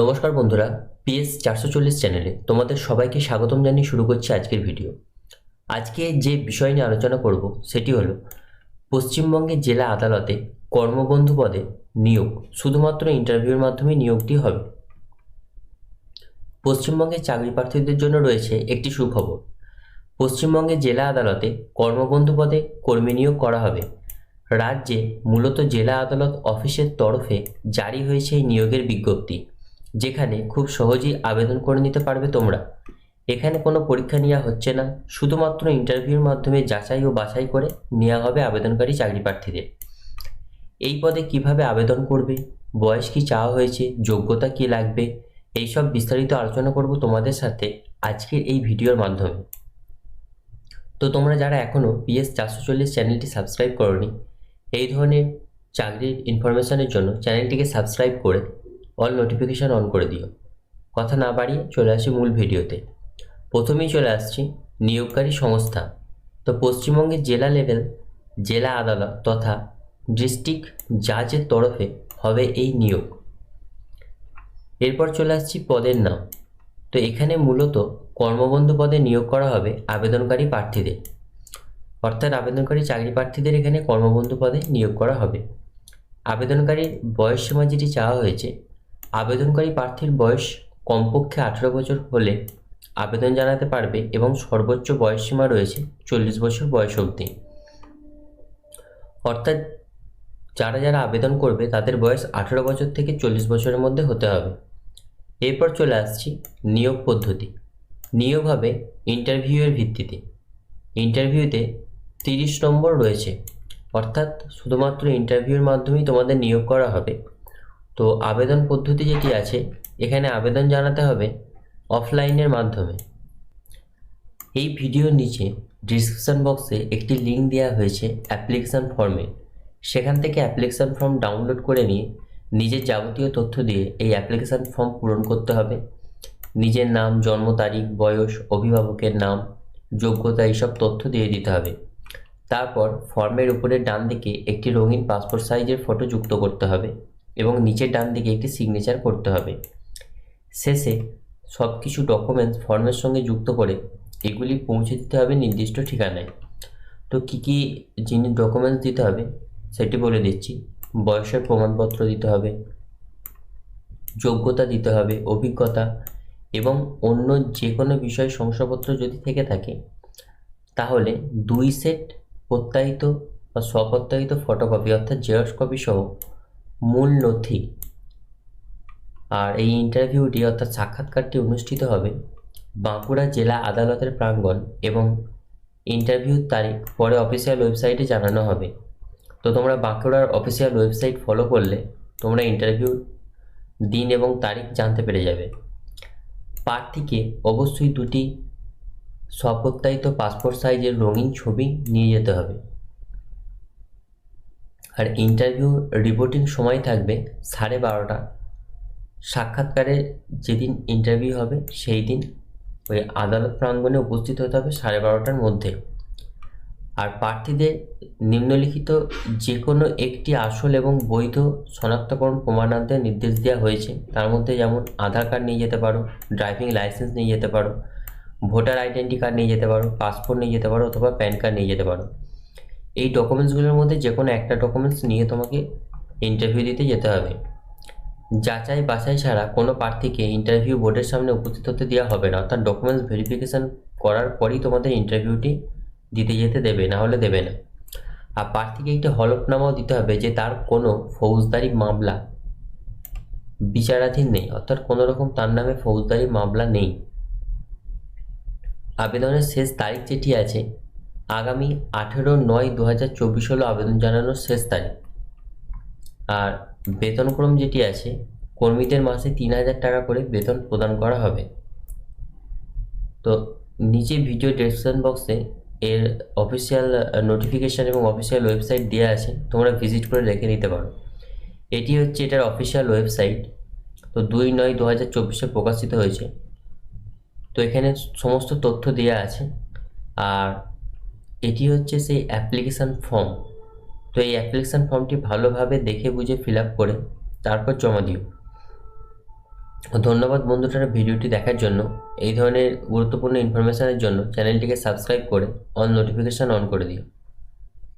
নমস্কার বন্ধুরা, পিএস চারশো চল্লিশ চ্যানেলে তোমাদের সবাইকে স্বাগতম জানিয়ে শুরু করছি আজকের ভিডিও। আজকে যে বিষয় নিয়ে আলোচনা করব সেটি হলো, পশ্চিমবঙ্গের জেলা আদালতে কর্মবন্ধু পদে নিয়োগ, শুধুমাত্র ইন্টারভিউর মাধ্যমে নিয়োগটি হবে। পশ্চিমবঙ্গের চাকরি প্রার্থীদের জন্য রয়েছে একটি সুখবর, পশ্চিমবঙ্গের জেলা আদালতে কর্মবন্ধু পদে কর্মী নিয়োগ করা হবে। রাজ্যে মূলত জেলা আদালত অফিসের তরফে জারি হয়েছে এই নিয়োগের বিজ্ঞপ্তি। যেখানে খুব সহজেই আবেদন করে নিতে পারবে তোমরা। এখানে কোনো পরীক্ষা নেওয়া হচ্ছে না। শুধুমাত্র ইন্টারভিউর মাধ্যমে যাচাই ও বাছাই করে নেওয়া হবে আবেদনকারী চাকরি প্রার্থীদের। এই পদে কীভাবে আবেদন করবে? বয়স কি চাওয়া হয়েছে? যোগ্যতা কি লাগবে? এইসব বিস্তারিত আলোচনা করব তোমাদের সাথে আজকের এই ভিডিওর মাধ্যমে। তো তোমরা যারা এখনও পিএস চারশো চল্লিশ চ্যানেলটি সাবস্ক্রাইব করনি, এই ধরনের চাকরির ইনফরমেশনের জন্য চ্যানেলটিকে সাবস্ক্রাইব করে অল নোটিফিকেশান অন করে দিও। কথা না বাড়িয়ে চলে আসি মূল ভিডিওতে। প্রথমেই চলে আসছি নিয়োগকারী সংস্থা। তো পশ্চিমবঙ্গের জেলা লেভেল জেলা আদালত তথা ডিস্ট্রিক্ট জাজের তরফে হবে এই নিয়োগ। এরপর চলে আসছি পদের নাম। তো এখানে মূলত কর্মবন্ধু পদে নিয়োগ করা হবে আবেদনকারী প্রার্থীদের। অর্থাৎ আবেদনকারী চাকরি প্রার্থীদের এখানে কর্মবন্ধু পদে নিয়োগ করা হবে। আবেদনকারীর বয়স সীমা যেটি চাওয়া হয়েছে আবেদনকারী প্রার্থীর বয়স কমপক্ষে আঠেরো বছর হলে আবেদন জানাতে পারবে এবং সর্বোচ্চ বয়সসীমা রয়েছে চল্লিশ বছর বয়স অবধি। অর্থাৎ যারা যারা আবেদন করবে তাদের বয়স আঠেরো বছর থেকে চল্লিশ বছরের মধ্যে হতে হবে। এরপর চলে আসছি নিয়োগ পদ্ধতি। নিয়োগ হবে ইন্টারভিউয়ের ভিত্তিতে। ইন্টারভিউতে তিরিশ নম্বর রয়েছে। অর্থাৎ শুধুমাত্র ইন্টারভিউর মাধ্যমেই তোমাদের নিয়োগ করা হবে। তো আবেদন পদ্ধতি যেটি আছে, এখানে আবেদন জানাতে হবে অফলাইনের মাধ্যমে। এই ভিডিওর নিচে ডিসক্রিপশান বক্সে একটি লিঙ্ক দেওয়া হয়েছে অ্যাপ্লিকেশান ফর্মে। সেখান থেকে অ্যাপ্লিকেশান ফর্ম ডাউনলোড করে নিয়ে নিজের যাবতীয় তথ্য দিয়ে এই অ্যাপ্লিকেশান ফর্ম পূরণ করতে হবে। নিজের নাম, জন্ম তারিখ, বয়স, অভিভাবকের নাম, যোগ্যতা, এইসব তথ্য দিয়ে দিতে হবে। তারপর ফর্মের উপরে ডান দিকে একটি রঙিন পাসপোর্ট সাইজের ফটো যুক্ত করতে হবে। এবং নিচের ডান দিকে একটি সিগনেচার করতে হবে। শেষে সব কিছু ডকুমেন্টস ফর্মের সঙ্গে যুক্ত করে এগুলি পৌঁছে দিতে হবে নির্দিষ্ট ঠিকানায়। তো কী কী জিনিস ডকুমেন্টস দিতে হবে সেটি বলে দিচ্ছি। বয়সের প্রমাণপত্র দিতে হবে, যোগ্যতা দিতে হবে, অভিজ্ঞতা এবং অন্য যে কোনো বিষয় শংসাপত্র যদি থেকে থাকে, তাহলে দুই সেট প্রত্যায়িত বা স্বপ্রত্যায়িত ফটোকপি অর্থাৎ জেরক্স কপি সহ মূল নথি আর এই ইন্টারভিউটি অর্থাৎ সাক্ষাৎকারটি অনুষ্ঠিত হবে বাঁকুড়া জেলা আদালতের প্রাঙ্গণ এবং ইন্টারভিউর তারিখ পরে অফিসিয়াল ওয়েবসাইটে জানানো হবে। তো তোমরা বাঁকুড়ার অফিসিয়াল ওয়েবসাইট ফলো করলে তোমরা ইন্টারভিউর দিন এবং তারিখ জানতে পেরে যাবে। প্রার্থীকে অবশ্যই দুটি স্বপ্রত্যায়িত পাসপোর্ট সাইজের রঙিন ছবি নিয়ে যেতে হবে। আর ইন্টারভিউ রিপোর্টিং সময় থাকবে সাড়ে বারোটা। সাক্ষাৎকারে যেদিন ইন্টারভিউ হবে সেই দিন ওই আদালত প্রাঙ্গণে উপস্থিত হতে হবে সাড়ে বারোটার মধ্যে। আর প্রার্থীদের নিম্নলিখিত যে কোনো একটি আসল এবং বৈধ শনাক্তকরণ প্রমাণ আনতে নির্দেশ দেওয়া হয়েছে। তার মধ্যে যেমন আধার কার্ড নিয়ে যেতে পারো, ড্রাইভিং লাইসেন্স নিয়ে যেতে পারো, ভোটার আইডেন্টি কার্ড নিয়ে যেতে পারো, পাসপোর্ট নিয়ে যেতে পারো অথবা প্যান কার্ড নিয়ে যেতে পারো। এই ডকুমেন্টসগুলোর মধ্যে যে কোনো একটা ডকুমেন্টস নিয়ে তোমাকে ইন্টারভিউ দিতে যেতে হবে। যাচাই বাছাই ছাড়া কোনো প্রার্থীকে ইন্টারভিউ বোর্ডের সামনে উপস্থিত হতে দেওয়া হবে না। অর্থাৎ ডকুমেন্টস ভেরিফিকেশান করার পরই তোমাদের ইন্টারভিউটি দিতে যেতে দেবে, না হলে দেবে না। আর প্রার্থীকে একটি হলফনামাও দিতে হবে যে তার কোনো ফৌজদারি মামলা বিচারাধীন নেই, অর্থাৎ কোনো রকম তার নামে ফৌজদারি মামলা নেই। আবেদনের শেষ তারিখ যেটি আছে আগামী আঠেরো নয় দু হাজার চব্বিশ হলো আবেদন জানানোর শেষ তারিখ। আর বেতনক্রম যেটি আছে, কর্মীদের মাসে তিন হাজার টাকা করে বেতন প্রদান করা হবে। তো নিচে ভিডিও ডেসক্রিপশন বক্সে এর অফিসিয়াল নোটিফিকেশান এবং অফিসিয়াল ওয়েবসাইট দেওয়া আছে, তোমরা ভিজিট করে দেখে নিতে পারো। এটি হচ্ছে এটার অফিসিয়াল ওয়েবসাইট তো দুই নয় দু হাজার চব্বিশে প্রকাশিত হয়েছে। তো এখানে সমস্ত তথ্য দেওয়া আছে। আর এটি হচ্ছে সেই অ্যাপ্লিকেশান ফর্ম তো এই অ্যাপ্লিকেশান ফর্মটি ভালোভাবে দেখে বুঝে ফিল আপ করে তারপর জমা দিও। ধন্যবাদ বন্ধুটার ভিডিওটি দেখার জন্য। এই ধরনের গুরুত্বপূর্ণ ইনফরমেশনের জন্য চ্যানেলটিকে সাবস্ক্রাইব করে অন নোটিফিকেশান অন করে দিও।